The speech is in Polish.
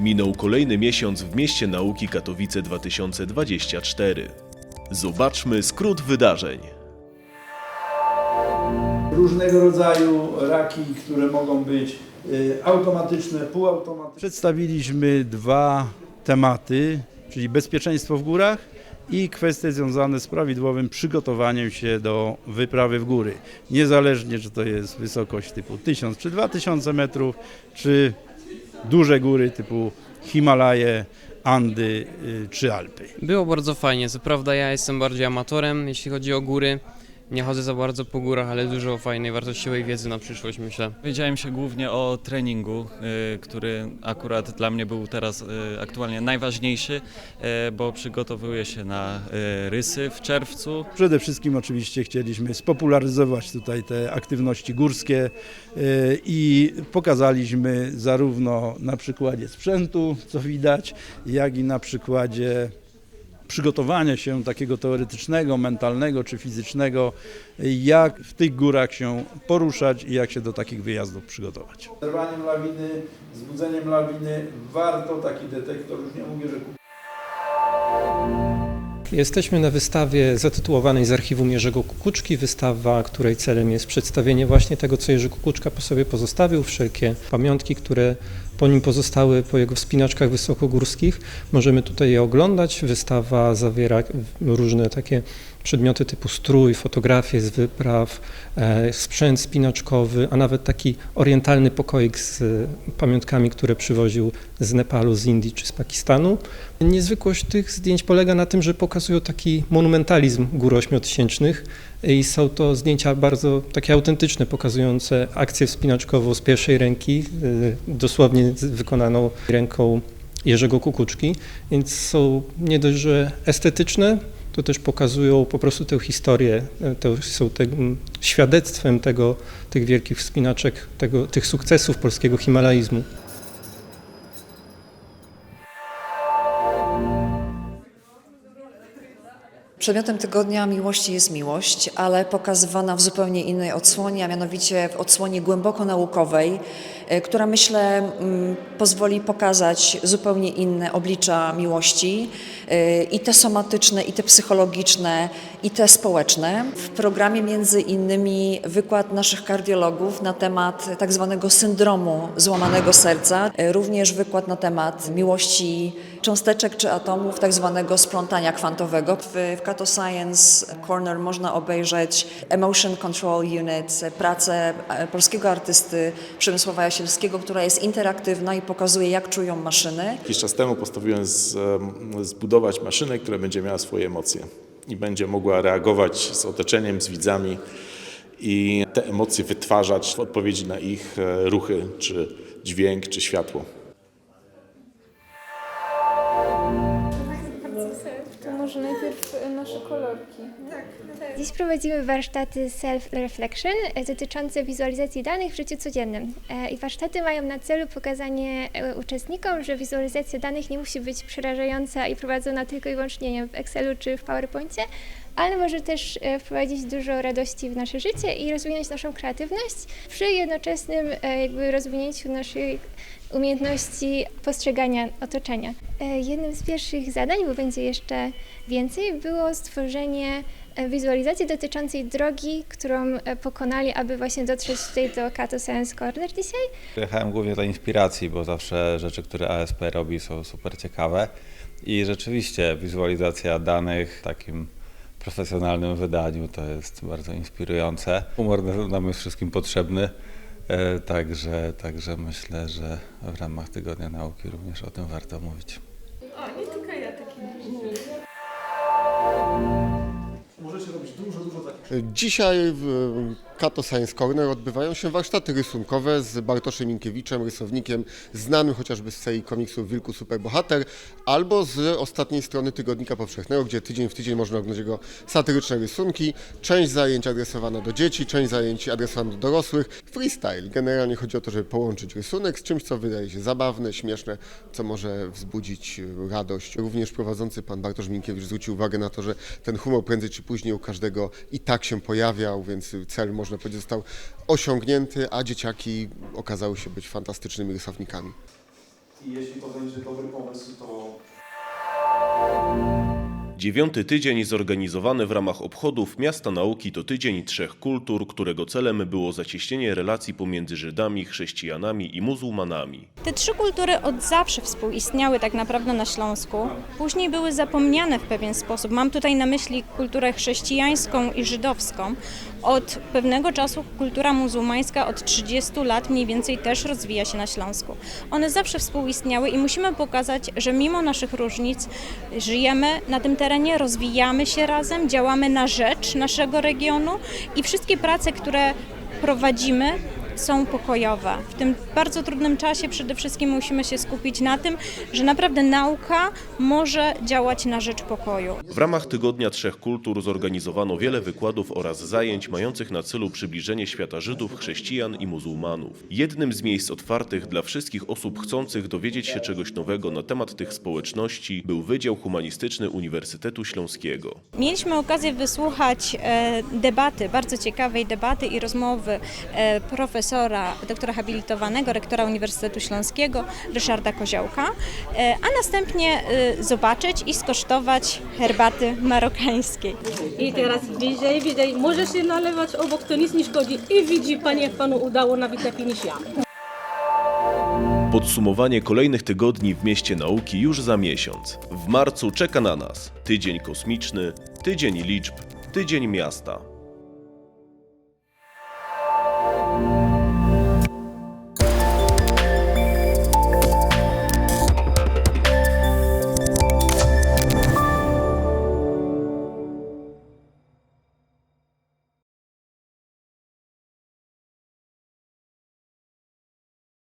Minął kolejny miesiąc w mieście nauki Katowice 2024. Zobaczmy skrót wydarzeń. różnego rodzaju raki, które mogą być y, automatyczne, półautomatyczne. Przedstawiliśmy dwa tematy, czyli bezpieczeństwo w górach i kwestie związane z prawidłowym przygotowaniem się do wyprawy w góry. Niezależnie, czy to jest wysokość typu 1000 czy 2000 metrów, czy duże góry typu Himalaje, Andy y, czy Alpy. Było bardzo fajnie. Co prawda ja jestem bardziej amatorem, jeśli chodzi o góry. Nie chodzę za bardzo po górach, ale dużo fajnej, wartościowej wiedzy na przyszłość, myślę. Wiedziałem się głównie o treningu, y, który akurat dla mnie był teraz y, aktualnie najważniejszy, y, bo przygotowuję się na y, rysy w czerwcu. Przede wszystkim oczywiście chcieliśmy spopularyzować tutaj te aktywności górskie y, i pokazaliśmy zarówno na przykładzie sprzętu, co widać, jak i na przykładzie przygotowania się takiego teoretycznego, mentalnego czy fizycznego, jak w tych górach się poruszać i jak się do takich wyjazdów przygotować. Zerwaniem lawiny, zbudzeniem lawiny warto taki detektor, już nie mówię, że Jesteśmy na wystawie zatytułowanej z archiwum Jerzego Kukuczki, wystawa, której celem jest przedstawienie właśnie tego, co Jerzy Kukuczka po sobie pozostawił, wszelkie pamiątki, które po nim pozostały po jego wspinaczkach wysokogórskich. Możemy tutaj je oglądać. Wystawa zawiera różne takie przedmioty typu strój, fotografie z wypraw, e, sprzęt spinaczkowy, a nawet taki orientalny pokoik z pamiątkami, które przywoził z Nepalu, z Indii czy z Pakistanu. Niezwykłość tych zdjęć polega na tym, że pokazują taki monumentalizm gór ośmiotysięcznych i są to zdjęcia bardzo takie autentyczne, pokazujące akcję wspinaczkową z pierwszej ręki, y, dosłownie wykonaną ręką Jerzego Kukuczki, więc są nie dość, że estetyczne, to też pokazują po prostu tę historię, y, to są te, świadectwem tego, tych wielkich wspinaczek, tego, tych sukcesów polskiego himalaizmu. Przedmiotem tygodnia miłości jest miłość, ale pokazywana w zupełnie innej odsłonie, a mianowicie w odsłonie głęboko naukowej, e, która myślę mm, pozwoli pokazać zupełnie inne oblicza miłości e, i te somatyczne, i te psychologiczne, i te społeczne. W programie między innymi wykład naszych kardiologów na temat tak zwanego syndromu złamanego serca, e, również wykład na temat miłości cząsteczek czy atomów, tak zwanego splątania kwantowego. W, w Science Corner można obejrzeć Emotion Control Unit, pracę e, polskiego artysty Przemysława Jasielskiego, która jest interaktywna i pokazuje, jak czują maszyny. Jakiś czas temu postanowiłem z, zbudować maszynę, która będzie miała swoje emocje i będzie mogła reagować z otoczeniem, z widzami i te emocje wytwarzać w odpowiedzi na ich e, ruchy, czy dźwięk, czy światło. Kolorki. Dziś prowadzimy warsztaty Self-Reflection e, dotyczące wizualizacji danych w życiu codziennym. E, I warsztaty mają na celu pokazanie e, uczestnikom, że wizualizacja danych nie musi być przerażająca i prowadzona tylko i wyłącznie w Excelu czy w PowerPoincie, ale może też wprowadzić dużo radości w nasze życie i rozwinąć naszą kreatywność przy jednoczesnym jakby rozwinięciu naszej umiejętności postrzegania otoczenia. Jednym z pierwszych zadań, bo będzie jeszcze więcej, było stworzenie wizualizacji dotyczącej drogi, którą e, pokonali, aby właśnie dotrzeć tutaj do Kato Science Corner dzisiaj. Jechałem głównie dla inspiracji, bo zawsze rzeczy, które ASP robi są super ciekawe i rzeczywiście wizualizacja danych w takim profesjonalnym wydaniu to jest bardzo inspirujące. Humor nam jest wszystkim potrzebny, e, także, także myślę, że w ramach Tygodnia Nauki również o tym warto mówić. O, nie tylko ja taki Dzisiaj w Kato Science Corner odbywają się warsztaty rysunkowe z Bartoszem Minkiewiczem, rysownikiem znanym chociażby z serii komiksów Wilku Superbohater, albo z ostatniej strony Tygodnika Powszechnego, gdzie tydzień w tydzień można oglądać jego satyryczne rysunki. Część zajęć adresowana do dzieci, część zajęć adresowana do dorosłych. Freestyle. Generalnie chodzi o to, żeby połączyć rysunek z czymś, co wydaje się zabawne, śmieszne, co może wzbudzić radość. Również prowadzący pan Bartosz Minkiewicz zwrócił uwagę na to, że ten humor prędzej czy później u każdego i tak się pojawiał, więc cel można powiedzieć został osiągnięty, a dzieciaki okazały się być fantastycznymi rysownikami. i jeśli to będzie dobry pomysł, to Dziewiąty tydzień zorganizowany w ramach obchodów Miasta Nauki to Tydzień Trzech Kultur, którego celem było zacieśnienie relacji pomiędzy Żydami, chrześcijanami i muzułmanami. Te trzy kultury od zawsze współistniały tak naprawdę na Śląsku. Później były zapomniane w pewien sposób. Mam tutaj na myśli kulturę chrześcijańską i żydowską. Od pewnego czasu kultura muzułmańska od 30 lat mniej więcej też rozwija się na Śląsku. One zawsze współistniały i musimy pokazać, że mimo naszych różnic żyjemy na tym terenie, rozwijamy się razem, działamy na rzecz naszego regionu i wszystkie prace, które prowadzimy, są pokojowe. W tym bardzo trudnym czasie przede wszystkim musimy się skupić na tym, że naprawdę nauka może działać na rzecz pokoju. W ramach Tygodnia Trzech Kultur zorganizowano wiele wykładów oraz zajęć mających na celu przybliżenie świata Żydów, chrześcijan i muzułmanów. Jednym z miejsc otwartych dla wszystkich osób chcących dowiedzieć się czegoś nowego na temat tych społeczności był Wydział Humanistyczny Uniwersytetu Śląskiego. Mieliśmy okazję wysłuchać e, debaty, bardzo ciekawej debaty i rozmowy e, profesora, doktora habilitowanego, rektora Uniwersytetu Śląskiego, Ryszarda Koziołka, e, a następnie e, zobaczyć i skosztować herbaty marokańskiej. I teraz bliżej, bliżej. Może się nalewać obok, to nic nie szkodzi. I widzi Pani, jak Panu udało nawet lepiej niż ja. Podsumowanie kolejnych tygodni w mieście nauki już za miesiąc. W marcu czeka na nas tydzień kosmiczny, tydzień liczb, tydzień miasta.